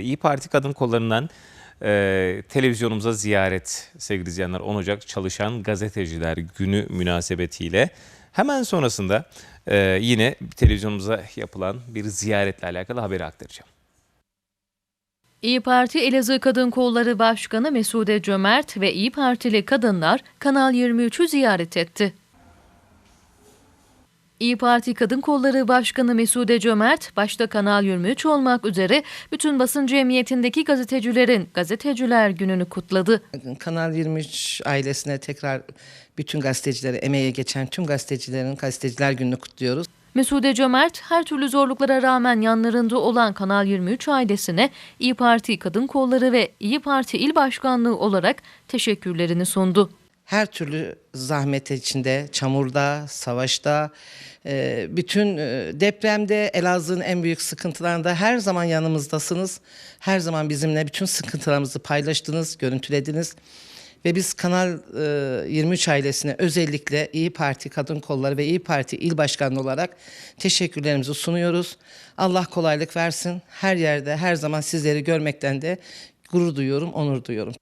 İyi Parti kadın kollarından e, televizyonumuza ziyaret sevgili izleyenler 10 Ocak Çalışan Gazeteciler Günü münasebetiyle. Hemen sonrasında e, yine televizyonumuza yapılan bir ziyaretle alakalı haberi aktaracağım. İyi Parti Elazığ Kadın Kolları Başkanı Mesude Cömert ve İyi Partili kadınlar Kanal 23'ü ziyaret etti. İyi Parti Kadın Kolları Başkanı Mesude Cömert, başta Kanal 23 olmak üzere bütün basın cemiyetindeki gazetecilerin Gazeteciler Günü'nü kutladı. Kanal 23 ailesine tekrar bütün gazetecilere, emeğe geçen tüm gazetecilerin Gazeteciler Günü'nü kutluyoruz. Mesude Cömert, her türlü zorluklara rağmen yanlarında olan Kanal 23 ailesine İyi Parti Kadın Kolları ve İyi Parti İl Başkanlığı olarak teşekkürlerini sundu. Her türlü zahmet içinde, çamurda, savaşta, e, bütün e, depremde, Elazığ'ın en büyük sıkıntılarında her zaman yanımızdasınız. Her zaman bizimle bütün sıkıntılarımızı paylaştınız, görüntülediniz. Ve biz Kanal e, 23 ailesine özellikle İyi Parti Kadın Kolları ve İyi Parti İl Başkanı olarak teşekkürlerimizi sunuyoruz. Allah kolaylık versin. Her yerde, her zaman sizleri görmekten de gurur duyuyorum, onur duyuyorum.